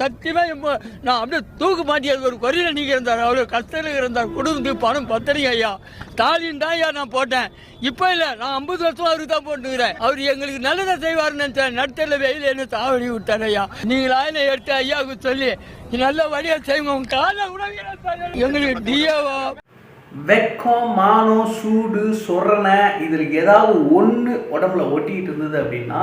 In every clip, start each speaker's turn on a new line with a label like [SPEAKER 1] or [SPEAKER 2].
[SPEAKER 1] சத்தியமா நான் அப்படியே தூக்கு மாட்டியது ஒரு கொரியில நீங்க இருந்தார். அவ்வளோ கஷ்டத்தில் இருந்தார். கொடுங்க பணம் பத்திரிக்கை ஐயா. ஸ்டாலின் தான் ஐயா நான் போட்டேன். இப்போ இல்லை நான் ஐம்பது வருஷம் அவருக்கு தான் போட்டுக்கிறேன். அவர் எங்களுக்கு நல்லதை செய்வார்னு நினைச்சேன். நடுத்தரில் வெயில் என்ன தாவடி விட்டார் ஐயா. நீங்களா என்ன எடுத்து ஐயாவுக்கு சொல்லி நல்ல வழியாக செய்யுங்க. உங்க காலை கூட எங்களுக்கு டிஏவா
[SPEAKER 2] வெக்கம் மானம் சூடு சொரணை இதில் ஏதாவது ஒன்று உடம்புல ஒட்டிக்கிட்டு இருந்தது அப்படின்னா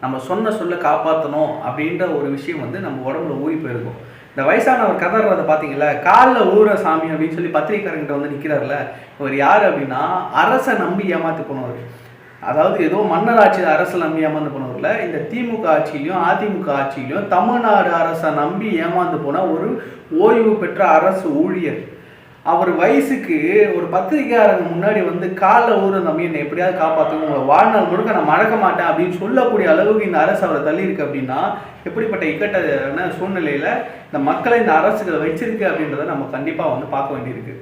[SPEAKER 2] நம்ம சொன்ன சொல்ல காப்பாற்றணும் அப்படின்ற ஒரு விஷயம் வந்து நம்ம உடம்புல ஊறி போயிருக்கும். இந்த வயசானவர் கதறதை பார்த்தீங்களா காலில் ஊற சாமி அப்படின்னு சொல்லி பத்திரிக்காரங்கிட்ட வந்து நிற்கிறார்ல இவர் யார் அப்படின்னா அரசை நம்பி ஏமாத்து போனவர். அதாவது ஏதோ மன்னர் ஆட்சி அரசை நம்பி ஏமாந்து போனவர்ல இந்த திமுக ஆட்சியிலையும் அதிமுக ஆட்சியிலையும் தமிழ்நாடு அரசை நம்பி ஏமாந்து போன ஒரு ஓய்வு பெற்ற அரசு ஊழியர். அவர் வயசுக்கு ஒரு பத்திரிக்கையாளங்க முன்னாடி வந்து காலில் ஊற நம்ம என்னை எப்படியாவது காப்பாற்றணும் உங்களை வாழ்நாள் முழுக்க நான் மறக்க மாட்டேன் அப்படின்னு சொல்லக்கூடிய அளவுக்கு இந்த அரசு அவரை தள்ளியிருக்கு அப்படின்னா எப்படிப்பட்ட இக்கட்டான சூழ்நிலையில் இந்த மக்களை இந்த அரசுகளை வச்சிருக்கு அப்படின்றத நம்ம கண்டிப்பாக வந்து பார்க்க வேண்டியிருக்கு.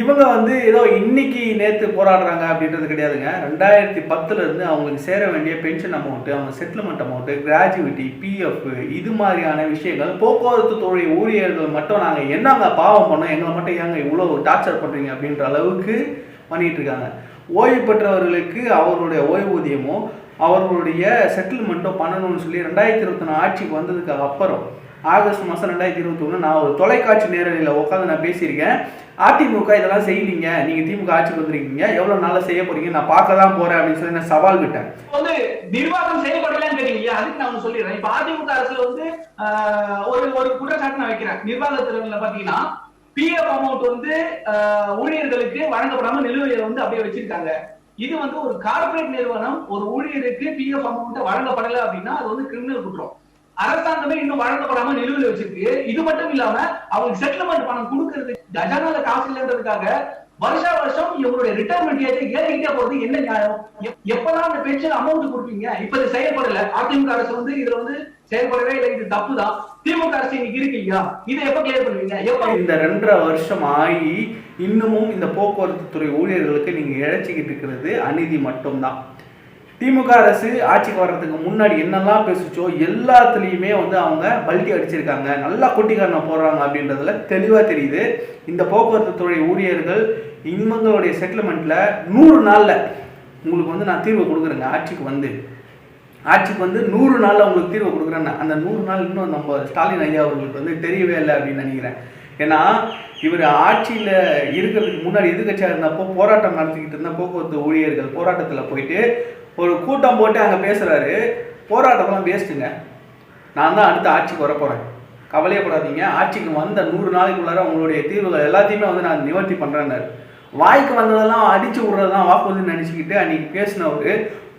[SPEAKER 2] இவங்க வந்து ஏதோ இன்னைக்கு நேற்று போராடுறாங்க அப்படின்றது கிடையாதுங்க. ரெண்டாயிரத்தி பத்துல இருந்து அவங்களுக்கு சேர வேண்டிய பென்ஷன் அமௌண்ட்டு அவங்க செட்டில்மெண்ட் அமௌண்ட்டு கிராஜுவிட்டி பிஎஃப் இது மாதிரியான விஷயங்கள் போக்குவரத்து துறை ஊழியர்கள் மட்டும் நாங்கள் என்னங்க பாவம் பண்ணோம் எங்களை மட்டும் ஏங்க இவ்வளோ டார்ச்சர் பண்ணுறீங்க அப்படின்ற அளவுக்கு பண்ணிட்டு இருக்காங்க. ஓய்வு பெற்றவர்களுக்கு அவர்களுடைய ஓய்வூதியமோ அவர்களுடைய செட்டில்மெண்ட்டோ பண்ணணும்னு சொல்லி ரெண்டாயிரத்தி இருபத்தி நாலு ஆட்சிக்கு வந்ததுக்கு அப்புறம் ஆகஸ்ட் மாதம் ரெண்டாயிரத்தி இருபத்தி ஒன்று நான் ஒரு தொலைக்காட்சி நேரலையில் உட்காந்து நான் பேசியிருக்கேன். அதிமுக இதெல்லாம் செய்யலீங்க. நீங்கள் திமுக ஆட்சிக்கு வந்திருக்கீங்க. எவ்வளோ நாளாக செய்ய போறீங்க? நான் பார்க்க தான் போறேன் அப்படின்னு சொல்லி நான் சவால் விட்டேன்.
[SPEAKER 3] வந்து நிர்வாகம் செயல்படலன்னு கேட்டீங்க அதுக்கு நான் சொல்லிடுறேன். இப்ப அதிமுக அரசுல வந்து ஆஹ், ஒரு ஒரு குற்றச்சாட்டு நான் வைக்கிறேன். நிர்வாகத்துல பாத்தீங்கன்னா பிஎஃப் அமௌண்ட் வந்து ஆஹ், ஊழியர்களுக்கு வழங்கப்படாம நிலுவையில வந்து அப்படியே வச்சிருக்காங்க. இது வந்து ஒரு கார்ப்பரேட் நிறுவனம் ஒரு ஊழியருக்கு பிஎஃப் அமௌண்ட் வழங்கப்படல அப்படின்னா அது வந்து கிரிமினல் குற்றம். அரசாங்கமே இன்னும் வழங்கப்படாம நிலுவையில் வச்சிருக்கு. இது மட்டும் இல்லாம அவங்களுக்கு செட்டில்மெண்ட் பணம் கொடுக்கறது கஜானால காசு இல்லைன்றதுக்காக வருஷா வருஷம் இவங்களுடைய ரிட்டையர்மெண்ட் ஏஜ் ஏறிக்கிட்டே போறது என்ன நியாயம்? எப்பதான் அந்த பென்ஷன் அமௌண்ட் கொடுப்பீங்க? இப்ப இது செயல்படல. அதிமுக அரசு வந்து இதுல வந்து செயல்படவே இல்லை. இது தப்பு தான் திமுக அரசு இன்னைக்கு இருக்கு இல்லையா இதை எப்ப கிளியர் பண்ணுவீங்க? எப்ப
[SPEAKER 2] இந்த ரெண்டரை வருஷம் ஆகி இன்னமும் இந்த போக்குவரத்து துறை ஊழியர்களுக்கு நீங்க இழைச்சிக்கிட்டு இருக்கிறது அநீதி மட்டும்தான். திமுக அரசு ஆட்சிக்கு வர்றதுக்கு முன்னாடி என்னெல்லாம் பேசுச்சோ எல்லாத்துலேயுமே வந்து அவங்க பல்ட்டி அடிச்சிருக்காங்க. நல்லா கொட்டிக்காரனை போடுறாங்க அப்படின்றதுல தெளிவாக தெரியுது. இந்த போக்குவரத்து துறை ஊழியர்கள் இவங்களுடைய செட்டில்மெண்ட்டில் நூறு நாளில் உங்களுக்கு வந்து நான் தீர்வு கொடுக்குறேங்க ஆட்சிக்கு வந்து. ஆட்சிக்கு வந்து நூறு நாளில் உங்களுக்கு தீர்வு கொடுக்குறேன்னு அந்த நூறு நாள் இன்னும் நம்ம ஸ்டாலின் ஐயா அவர்களுக்கு வந்து தெரியவே இல்லை அப்படின்னு நினைக்கிறேன். ஏன்னா இவர் ஆட்சியில் இருக்கிறதுக்கு முன்னாடி எதிர்கட்சியாக இருந்தப்போ போராட்டம் நடத்திக்கிட்டு இருந்த போக்குவரத்து ஊழியர்கள் போராட்டத்தில் போயிட்டு ஒரு கூட்டம் போட்டு அங்கே பேசுகிறாரு போராட்டம்லாம் வேஸ்ட்டுங்க. நான் தான் அடுத்த ஆட்சிக்கு வரப்போகிறேன் கவலையப்படாதீங்க. ஆட்சிக்கு வந்த நூறு நாளைக்குள்ளார உங்களுடைய தீர்வுகள் எல்லாத்தையுமே வந்து நான் நிவர்த்தி பண்ணுறேன்னாரு வாய்க்கு வந்ததெல்லாம் அடித்து விட்றதான் வாக்குறுதின்னு நினச்சிக்கிட்டு அன்னைக்கு பேசினவர்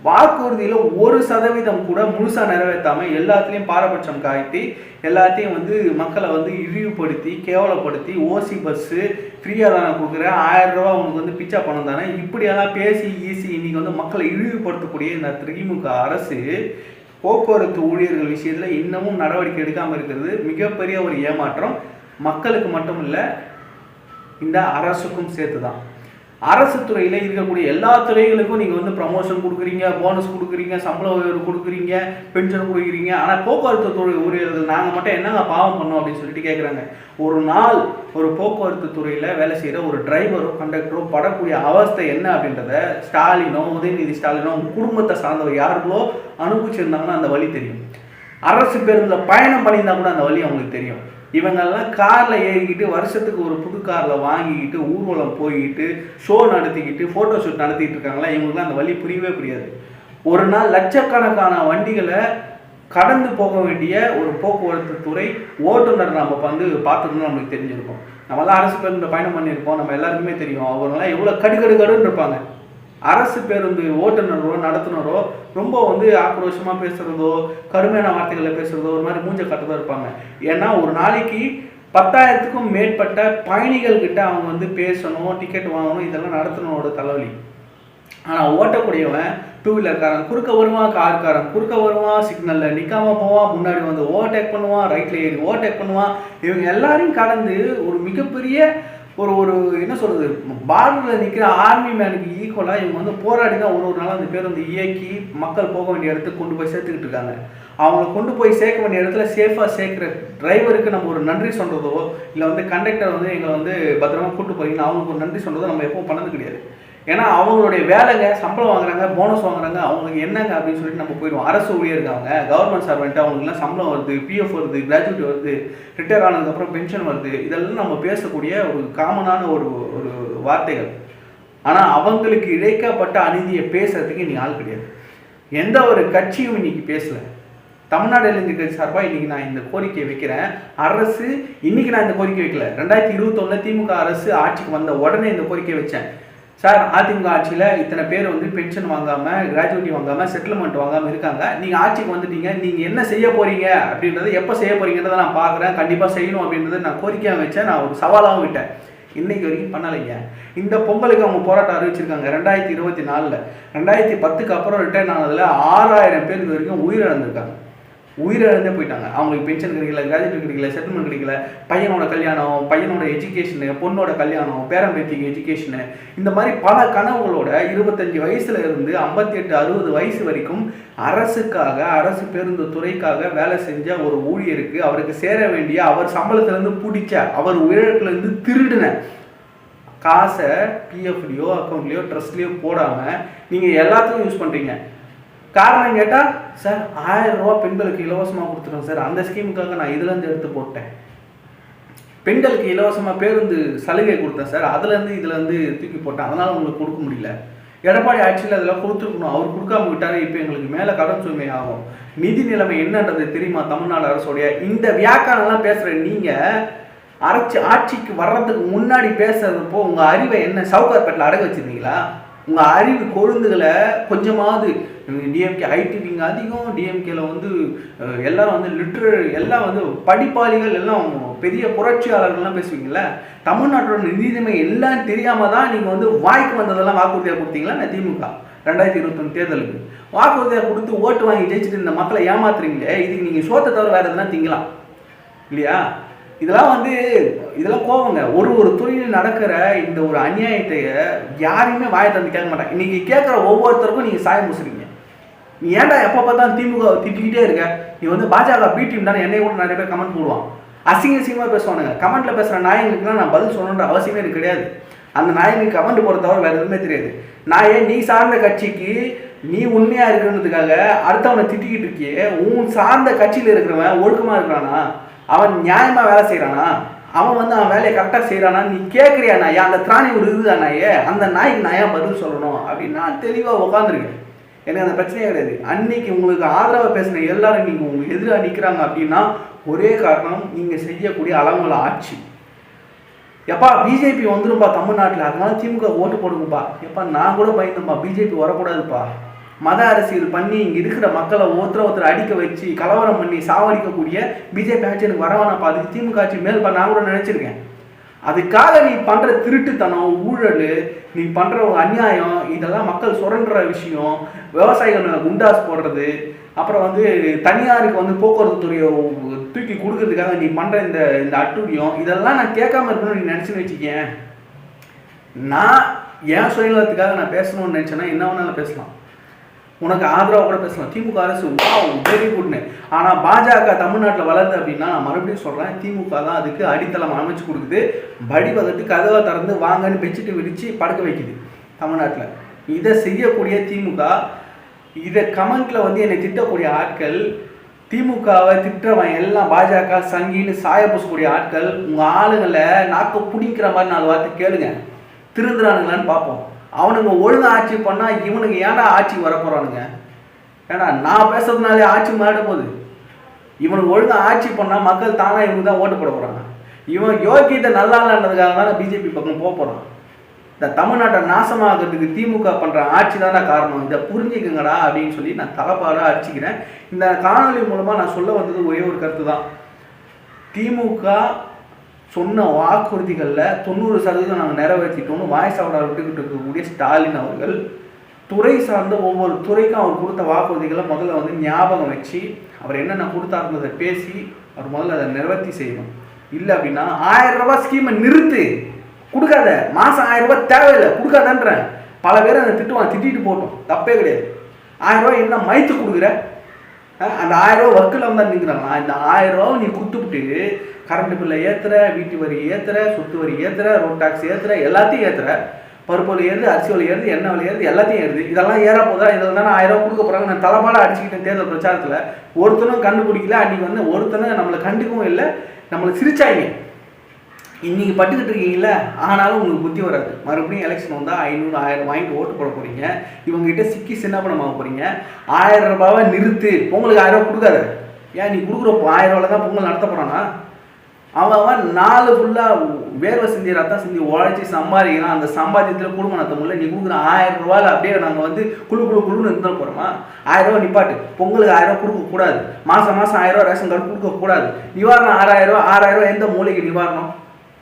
[SPEAKER 2] வாக்குறுதியில் ஒரு சதவீதம் கூட முழுசாக நிறைவேற்றாமல் எல்லாத்துலேயும் பாரபட்சம் காட்டி எல்லாத்தையும் வந்து மக்களை வந்து இழிவுபடுத்தி கேவலப்படுத்தி ஓசி பஸ்ஸு ஃப்ரீயாக தானே கொடுக்குறேன். ஆயிரம் ரூபா உங்களுக்கு வந்து பிச்சா பணம் தானே. இப்படியெல்லாம் பேசி ஈசி இன்னைக்கு வந்து மக்களை இழிவுபடுத்தக்கூடிய இந்த திமுக அரசு போக்குவரத்து ஊழியர்கள் விஷயத்தில் இன்னமும் நடவடிக்கை எடுக்காமல் இருக்கிறது. மிகப்பெரிய ஒரு ஏமாற்றம் மக்களுக்கு மட்டும் இல்லை இந்த அரசுக்கும் சேர்த்து தான் அரசு துறையில் இருக்கக்கூடிய எல்லா துறைகளுக்கும் நீங்கள் வந்து ப்ரமோஷன் கொடுக்குறீங்க போனஸ் கொடுக்குறீங்க சம்பள உயர்வு கொடுக்குறீங்க பென்ஷன் கொடுக்குறீங்க. ஆனால் போக்குவரத்து துறை ஊழியர்கள் நாங்கள் மட்டும் என்னங்க பாவம் பண்ணோம் அப்படின்னு சொல்லிட்டு கேட்குறாங்க ஒரு நாள் ஒரு போக்குவரத்து துறையில் வேலை செய்கிற ஒரு டிரைவரோ கண்டக்டரோ படக்கூடிய அவஸ்தை என்ன அப்படின்றத ஸ்டாலினோ உதயநிதி ஸ்டாலினோ உங்க குடும்பத்தை சார்ந்தவர் யாருக்கோ அனுபவிச்சிருந்தாங்கன்னா அந்த வழி தெரியும். அரசு பேருந்தில் பயணம் பண்ணியிருந்தா கூட அந்த வழி அவங்களுக்கு தெரியும். இவங்கெல்லாம் காரில் ஏறிக்கிட்டு வருஷத்துக்கு ஒரு புது காரில் வாங்கிக்கிட்டு ஊர்வலம் போய்கிட்டு ஷோ நடத்திக்கிட்டு ஃபோட்டோ ஷூட் நடத்திட்டு இருக்காங்களா? இவங்களுக்குலாம் அந்த வழி புரியவே புரியாது. ஒரு நாள் லட்சக்கணக்கான வண்டிகளை கடந்து போக வேண்டிய ஒரு போக்குவரத்து துறை ஓட்டுநர் நம்ம வந்து பார்த்துருந்தோம் நம்மளுக்கு தெரிஞ்சிருக்கோம். நம்மளாம் அரசு பேருந்து பயணம் பண்ணியிருப்போம். நம்ம எல்லாருக்குமே தெரியும். அவங்களாம் எவ்வளோ கடுகடுகடுன்னு இருப்பாங்க. அரசு பேருந்து ஓட்டுநரோ நடத்துனரோ ரொம்ப வந்து ஆக்ரோஷமாக பேசுகிறதோ கடுமையான வார்த்தைகளை பேசுகிறதோ ஒரு மாதிரி மூஞ்ச கட்டதாக இருப்பாங்க. ஏன்னா ஒரு நாளைக்கு பத்தாயிரத்துக்கும் மேற்பட்ட பயணிகள் கிட்ட அவங்க வந்து பேசணும் டிக்கெட் வாங்கணும் இதெல்லாம் நடத்துனரோட தலைவலி. ஆனால் ஓட்டக்கூடியவன் டூ வீலர்காரன் குறுக்க வருவான் கார்காரன் குறுக்க வருவான் சிக்னலில் நிற்காம போவான் முன்னாடி வந்து ஓவர்டேக் பண்ணுவான் ரைட்டில் ஏறி ஓவர்டேக் பண்ணுவான். இவங்க எல்லாரையும் கடந்து ஒரு மிகப்பெரிய ஒரு ஒரு என்ன சொல்கிறது பார்டரில் நிற்கிற ஆர்மி மேனுக்கு ஈக்குவலாக இவங்க வந்து போராடி தான் ஒரு ஒரு நாள் அந்த பேர் வந்து இயக்கி மக்கள் போக வேண்டிய இடத்துக்கு கொண்டு போய் சேர்த்துக்கிட்டு இருக்காங்க. அவங்கள கொண்டு போய் சேர்க்க வேண்டிய இடத்துல சேஃபாக சேர்க்குற டிரைவருக்கு நம்ம ஒரு நன்றி சொல்கிறதோ இல்லை வந்து கண்டக்டர் வந்து எங்களை வந்து பத்திரமா கூட்டு போகிறீங்கன்னா அவங்களுக்கு ஒரு நன்றி சொல்கிறதோ நம்ம எப்பவும் பண்ணது கிடையாது. ஏன்னா அவங்களுடைய வேலைங்க சம்பளம் வாங்குறாங்க போனஸ் வாங்குறாங்க அவங்களுக்கு என்னங்க அப்படின்னு சொல்லிட்டு நம்ம போயிடுவோம். அரசு ஊழியர் அவங்க கவர்மெண்ட் சர்வெண்ட் அவங்களுக்குலாம் சம்பளம் வருது பிஎஃப் வருது கிராஜுவேட் வருது ரிட்டையர் ஆனதுக்கப்புறம் பென்ஷன் வருது. இதெல்லாம் நம்ம பேசக்கூடிய ஒரு காமனான ஒரு ஒரு வார்த்தைகள். ஆனால் அவங்களுக்கு இழைக்கப்பட்ட அநீதியை பேசுறதுக்கு இன்னைக்கு ஆள் கிடையாது. எந்த ஒரு கட்சியும் இன்னைக்கு பேசல. தமிழ்நாடு இளைஞர் கட்சி சார்பாக இன்னைக்கு நான் இந்த கோரிக்கையை வைக்கிறேன். அரசு இன்னைக்கு நான் இந்த கோரிக்கை வைக்கல. ரெண்டாயிரத்தி இருபத்தொன்னுல திமுக அரசு ஆட்சிக்கு வந்த உடனே இந்த கோரிக்கை வச்சேன். சார் அதிமுக ஆட்சியில் இத்தனை பேர் வந்து பென்ஷன் வாங்காமல் கிராஜுவேட்டி வாங்காமல் செட்டில்மெண்ட் வாங்காமல் இருக்காங்க. நீங்கள் ஆட்சிக்கு வந்துட்டீங்க. நீங்கள் என்ன செய்ய போறீங்க? அப்படின்றத எப்போ செய்ய போகிறீங்கன்றத நான் பார்க்குறேன். கண்டிப்பாக செய்யணும் அப்படின்றத நான் கோரிக்கையாக வச்சேன். நான் ஒரு சவாலாகவும் விட்டேன். இன்னைக்கு வரைக்கும் பண்ணலைங்க. இந்த பொங்கலுக்கு அவங்க போராட்டம் அறிவிச்சிருக்காங்க. ரெண்டாயிரத்தி இருபத்தி நாலில். ரெண்டாயிரத்தி பத்துக்கு அப்புறம் ரிட்டர்ன் ஆனதில் ஆறாயிரம் பேர் இது வரைக்கும் உயிரிழந்திருக்காங்க. உயிரிழந்தே போயிட்டாங்க. அவங்களுக்கு பென்ஷன் கிடைக்கல கிராஜுவேட் கிடைக்கல செட்டில்மெண்ட் கிடைக்கல. பையனோட கல்யாணம் பையனோட எஜுகேஷனு பொண்ணோட கல்யாணம் பேரம்பேத்திக்கு எஜுகேஷனு இந்த மாதிரி பல கனவுகளோட இருபத்தஞ்சு வயசுல இருந்து ஐம்பத்தி எட்டு அறுபது வயசு வரைக்கும் அரசுக்காக அரசு பேருந்து துறைக்காக வேலை செஞ்ச ஒரு ஊழியருக்கு அவருக்கு சேர வேண்டிய அவர் சம்பளத்திலேருந்து பிடிச்ச அவர் உயிரிழப்புலேருந்து திருடின காசை பிஎஃப்லையோ அக்கௌண்ட்லேயோ ட்ரஸ்ட்லேயோ போடாமல் நீங்கள் எல்லாத்துக்கும் யூஸ் பண்ணுறீங்க காரணம் கேட்டால் சார் ஆயிரம் ரூபா பெண்களுக்கு இலவசமாக கொடுத்துருவோம் சார். அந்த ஸ்கீமுக்காக நான் இதுலேருந்து எடுத்து போட்டேன். பெண்களுக்கு இலவசமாக பேருந்து சலுகை கொடுத்தேன் சார். அதுலேருந்து இதுலேருந்து தூக்கி போட்டேன். அதனால் உங்களுக்கு கொடுக்க முடியல. எடப்பாடி ஆட்சியில் அதெல்லாம் கொடுத்துருக்கணும். அவர் கொடுக்காம விட்டாரு. இப்போ எங்களுக்கு மேலே கடன் சுமை ஆகும். நிதி நிலைமை என்னன்றது தெரியுமா தமிழ்நாடு அரசோடைய? இந்த வியாக்கானெல்லாம் பேசுகிற நீங்கள் அரைச்சி ஆட்சிக்கு வர்றதுக்கு முன்னாடி பேசுகிறப்போ உங்கள் அறிவை என்ன சவுகார்பேட்டில் அடகு வச்சிருந்தீங்களா? உங்கள் அறிவு கொழுந்துகளை கொஞ்சமாவது டிஎம்கே ஐடி விங் அதிகம் டிஎம்கேல வந்து எல்லாரும் வந்து லிட்ரல் எல்லாம் வந்து படிப்பாளிகள் எல்லாம் பெரிய புரட்சியாளர்கள்லாம் பேசுவீங்கல்ல? தமிழ்நாட்டோட நிதிநிலைமை எல்லாம் தெரியாம தான் நீங்கள் வந்து வாய்க்கு வந்ததெல்லாம் வாக்குறுதியாக கொடுத்தீங்களா? நான் திமுக? ரெண்டாயிரத்தி இருபத்தொன்று தேர்தலுக்கு. வாக்குறுதியாக கொடுத்து ஓட்டு வாங்கி ஜெயிச்சுட்டு இந்த மக்களை ஏமாத்துறீங்களே? இதுக்கு நீங்கள் சோத்தை தவிர வேறு எதுனா திங்கலாம். இல்லையா? இதெல்லாம் வந்து இதெல்லாம் கோவங்க. ஒரு ஒரு துறையில் நடக்கிற இந்த ஒரு அநியாயத்தை யாரையுமே வாயை தந்து கேட்க மாட்டாங்க. இன்னைக்கு கேட்குற ஒவ்வொருத்தருக்கும் நீங்கள் சாயம் பூசுறீங்க. நீ ஏன்டா எப்போ பார்த்தாலும் திமுக திட்டிக்கிட்டே இருக்க? நீ வந்து பாஜக பி டீம் தானே? என்னை கூட நிறைய பேர் கமெண்ட் போடுவான். அசிங்க அசிங்கமாக பேசுவானுங்க கமெண்ட்ல பேசுகிற நாயங்களுக்குலாம் நான் பதில் சொல்லணுன்ற அவசியமே எனக்கு கிடையாது. அந்த நாயங்களுக்கு கமெண்ட் போகிற தவிர வேறு எதுவுமே தெரியாது. நான் நீ சார்ந்த கட்சிக்கு நீ உண்மையாக இருக்கிறதுக்காக அடுத்தவனை திட்டிக்கிட்டு இருக்கியே? உன் சார்ந்த கட்சியில் இருக்கிறவன் ஒழுக்கமாக இருக்கிறானா? அவன் நியாயமாக வேலை செய்கிறானா அவன் வந்து அவன் வேலையை கரெக்டாக செய்கிறானா நீ கேட்குறியா நாயா? அந்த திராணி ஒரு இருக்குதா நாயே? அந்த நாய்க்கு நான் ஏன் பதில் சொல்லணும். அப்படின்னா தெளிவாக உட்காந்துருக்கேன் எனக்கு அந்த பிரச்சனையே கிடையாது. அன்னைக்கு உங்களுக்கு ஆதரவாக பேசின எல்லாரும் நீங்கள் உங்களுக்கு எதிராக நிற்கிறாங்க அப்படின்னா ஒரே காரணம் நீங்கள் செய்யக்கூடிய அளவுங்கள ஆட்சி. எப்பா பிஜேபி வந்துடும்பா தமிழ்நாட்டில். அதனால திமுக ஓட்டு போடுங்கப்பா. எப்பா நான் கூட பயந்தேன்ப்பா. பிஜேபி வரக்கூடாதுப்பா. மத அரசியல் பண்ணி இங்கே இருக்கிற மக்களை ஒருத்தர ஒருத்தர் அடிக்க வச்சு கலவரம் பண்ணி சாவடிக்கக்கூடிய பிஜேபி ஆட்சி எனக்கு வரவானப்பா அதுக்கு திமுக ஆட்சி மேல் நான் கூட நினச்சிருக்கேன். அதுக்காக நீ பண்ணுற திருட்டுத்தனம் ஊழல் நீ பண்ணுற அநியாயம் இதெல்லாம் மக்கள் சுரண்டுற விஷயம் விவசாயிகள் குண்டாஸ் போடுறது அப்புறம் வந்து தனியாருக்கு வந்து போக்குவரத்து துறையை தூக்கி கொடுக்கறதுக்காக நீ பண்ணுற இந்த இந்த அட்டூழியம் இதெல்லாம் நான் கேட்காம இருக்கணும்னு நீ நினச்சின்னு வச்சுக்கேன். நான் என் சுயநலத்துக்காக நான் பேசணும்னு நினச்சேன்னா என்ன வேணாலும் பேசலாம். உனக்கு ஆதரவாக கூட பேசலாம். திமுக அரசு வெரி குட்னு ஆனால் பாஜக தமிழ்நாட்டில் வளருது அப்படின்னா நான் மறுபடியும் சொல்கிறேன் திமுக தான் அதுக்கு அடித்தளம் அமைச்சு கொடுக்குது. படி வகுத்து கதவை திறந்து வாங்கன்னு பெச்சிட்டு விரித்து படுக்க வைக்குது தமிழ்நாட்டில். இதை செய்யக்கூடிய திமுக இதை கமெண்ட்டில் வந்து என்னை திட்டக்கூடிய ஆட்கள் திமுகவை திட்டுறவன் எல்லாம் பாஜக சங்கின்னு சாய பூசக்கூடிய ஆட்கள் உங்கள் ஆளுங்களை நாக்க பிடிக்கிற மாதிரி நாலு வார்த்தை கேளுங்க. திருந்துறானுங்களான்னு பார்ப்போம். அவனுங்க ஒழுங்கா ஆட்சி பண்ணால் இவனுங்க ஏன்டா ஆட்சிக்கு வர ஏன்னா நான் பேசுறதுனாலே ஆட்சி மாறிட போகுது. இவனுக்கு ஒழுங்கா ஆட்சி பண்ணால் மக்கள் தானாக இவனுக்கு தான் ஓட்டு போட போகிறாங்க இவன் யோகியத்தை நல்லா இல்லைன்றதுக்காக தான் பிஜேபி பக்கம் போக போகிறான் இந்த தமிழ்நாட்டை நாசமாகிறதுக்கு திமுக பண்ணுற ஆட்சி தானே காரணம். இதை புரிஞ்சுக்குங்கடா அப்படின்னு சொல்லி நான் தலைப்பாடாக அடிச்சுக்கிறேன். இந்த காணொளி மூலமாக நான் சொல்ல வந்தது ஒரே ஒரு கருத்து தான் திமுக சொன்ன வாக்குறுதிகளில் தொண்ணூறு சதவீதம் நாங்கள் நிறைவேற்றிட்டோம்னு வாய்ஸ் அவரை விட்டுக்கிட்டு இருக்கக்கூடிய ஸ்டாலின் அவர்கள் துறை சார்ந்த ஒவ்வொரு துறைக்கும் அவர் கொடுத்த வாக்குறுதிகளை முதல்ல வந்து ஞாபகம் வச்சு அவர் என்னென்ன கொடுத்தாருன்றதை பேசி அவர் முதல்ல அதை நிறைவேற்றி செய்யணும். இல்லை அப்படின்னா ஆயிரம் ரூபாய் ஸ்கீமை நிறுத்து. கொடுக்காத. மாதம் ஆயிரம் ரூபாய் தேவையில்லை. கொடுக்காதன்றேன். பல பேர் அதை திட்டுவான் திட்டிட்டு போட்டோம் தப்பே கிடையாது. ஆயிரம் ரூபாய் என்ன மைத்து கொடுக்குற? அந்த ஆயிரம் ரூபா ஒர்க்கில் வந்து நிற்கிறாங்களா இந்த ஆயிரம் ரூபா நீ கொடுத்துட்டு கரண்ட் பில்லை ஏற்றுற வீட்டு வரி ஏற்றுற சொத்து வரி ஏற்றுற ரோட் டாக்ஸ் ஏற்றுற எல்லாத்தையும் ஏற்றுற பருப்பு வலி ஏறுது அரிசி வலி ஏறுது எண்ணெய் வலி ஏறுது எல்லாத்தையும் ஏறுது. இதெல்லாம் ஏற போதா இதில் தானே ஆயிரம் ரூபா கொடுக்க போகிறாங்க நான் தலைப்பாட அடிச்சுக்கிட்டேன் தேர்தல் பிரச்சாரத்தில். ஒருத்தனும் கண்டுபிடிக்கல. அன்றைக்கி வந்து ஒருத்தனும் நம்மளை கண்டுக்கவும் இல்லை. நம்மளை சிரிச்சாங்க. இன்றைக்கி பட்டுக்கிட்டு இருக்கீங்களா ஆனாலும் உங்களுக்கு புத்தி வராது. மறுபடியும் எலெக்ஷன் வந்தால் ஐநூறு ஆயிரம் வாங்கிட்டு ஓட்டு போட போறீங்க. இவங்ககிட்ட சிக்கி சின்ன வாங்க போகிறீங்க ஆயிரம் ரூபாவை நிறுத்து. உங்களுக்கு ஆயிரம் ரூபா கொடுக்காத. ஏன் நீ கொடுக்குற ஆயிரம் ரூபாயில தான் பொங்கல் நடத்த போகிறானா அவன் அவன் நாலு ஃபுல்லாக வேர்வை சிந்தி ரத்தம் சிந்தி உழைச்சி சம்பாதிக்கிறான். அந்த சம்பாத்தியத்தில் குடும்பம் நடத்த முடியல நீ கொடுக்குற ஆயிரம் ரூபாயில் அப்படியே நாங்கள் வந்து குழு குழு குழுன்னு இருந்தால் போகிறோமா ஆயிரம் ரூபா நிப்பாட்டு. பொங்கலுக்கு ஆயிரம் ரூபா கொடுக்கக்கூடாது. மாதம் மாதம் ஆயிரம் ரூபா ரேஷன் கார்டு கொடுக்கக்கூடாது. நிவாரணம் ஆறாயிரம் ரூபா ஆறாயிரம் ரூபா எந்த மூலைக்கு நிவாரணம்?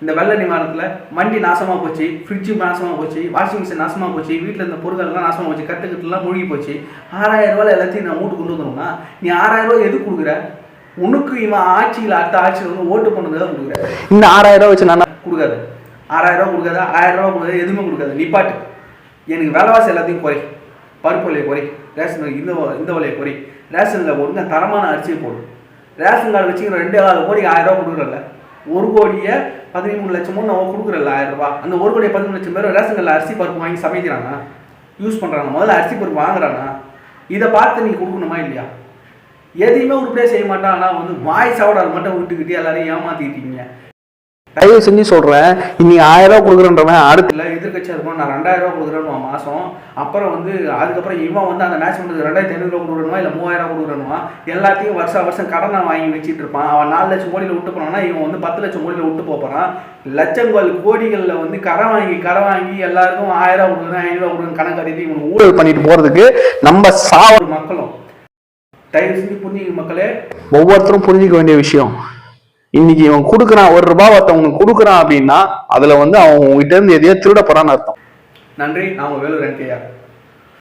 [SPEAKER 2] இந்த வெள்ள நிவாரணத்தில் வண்டி நாசமாக போச்சு ஃப்ரிட்ஜு நாசமாக போச்சு வாஷிங் மிஷின் நாசமாக போச்சு வீட்டில் இருந்த பொருட்கள்லாம் நாசமாக போச்சு கட்டுக்கட்டுலாம் மூழ்கி போச்சு. ஆறாயிரம் ரூபாயில் எல்லாத்தையும் நான் மூட்டு கொண்டு வந்துடும்னா நீ ஆறாயிரம் ரூபாய் எது கொடுக்குற? உனக்கு இவன் ஆட்சியில் அடுத்த ஆட்சியில் வந்து ஓட்டு பண்ணது தான் கொடுக்குற. இந்த ஆறாயிரம் ரூபாய் வச்சு நான் கொடுக்காது. ஆறாயிரம் ரூபாய் கொடுக்காத ஆயிரம் ரூபாய் கொடுக்காது எதுவுமே கொடுக்காது. நிப்பாட்டு எனக்கு வேலைவாசி எல்லாத்தையும் குறை. பருப்பு விலையை குறை. ரேஷன் இந்த இந்த விலையை குறை. ரேஷனில் ஒழுங்கா தரமான அரிசியை போடு. ரேஷன் கார்டு வச்சுக்கிற ரெண்டு ஆறு கோடி ஆயிரம் ரூபாய் கொடுக்குறல ஒரு கோடியை பதிமூணு லட்சமும் நம்ம கொடுக்குறல ஆயிரம் ரூபாய் அந்த ஒரு கோடி பதிமூணு லட்சம் பேர் ரேஷன் அரிசி பருப்பு வாங்கி சமைக்கிறாங்க. யூஸ் பண்ணுறாங்க முதல்ல அரிசி பருப்பு வாங்குறாங்க. இதை பார்த்து நீங்கள் கொடுக்கணுமா இல்லையா? எதையுமே உருப்படியாக செய்ய மாட்டான் ஆனால் வந்து வாய் சவடால் மட்டும் விட்டுக்கிட்டு எல்லாரையும் ஏமாற்றிக்கிட்டீங்க தயவு செஞ்சு சொல்கிறேன் இன்னைக்கு ஆயிரம் ரூபா கொடுக்குறன்றவன் அடுத்து இல்லை எதிர்கட்சியாக இருக்கும் நான் ரெண்டாயிரம் ரூபா கொடுக்குறேன்னு மாதம் அப்புறம் வந்து அதுக்கப்புறம் இவன் வந்து அந்த மேட்ச் பண்ணுறது ரெண்டாயிரத்தி ஐநூறுரூவா கொடுக்குறனுவா இல்லை மூவாயிரம் ரூபா கொடுக்குறனுவா எல்லாத்தையும் வருஷம் வருஷம் கடனை வாங்கி வச்சுட்டு இருப்பான். அவன் நாலு லட்சம் கோடியில் விட்டு போனான்னா இவன் வந்து பத்து லட்சம் கோடியில் விட்டு போகிறான் லட்சங்கள் கோடிகளில் வந்து கடன் வாங்கி கடன் வாங்கி எல்லாருக்கும் ஆயிரம் ரூபா கொடுக்குறேன் ஐநூறுரூவா கொடுக்குறேன் கணக்கு அறிவித்து இவனுக்கு ஊழல் பண்ணிட்டு போகிறதுக்கு நம்ம சாவல் மக்களும். தயவு செஞ்சு புரிஞ்சுக்க மக்களே. ஒவ்வொருத்தரும் புரிஞ்சிக்க வேண்டிய விஷயம். இன்னைக்கு இவன் கொடுக்குறான் ஒரு ரூபாய் ஒருத்தவனுக்கு கொடுக்குறான் அப்படின்னா அதுல வந்து அவன் உங்ககிட்ட இருந்து எதையோ திருட போறான்னு அர்த்தம். நன்றி நான் வேலூர் என்கேஆர்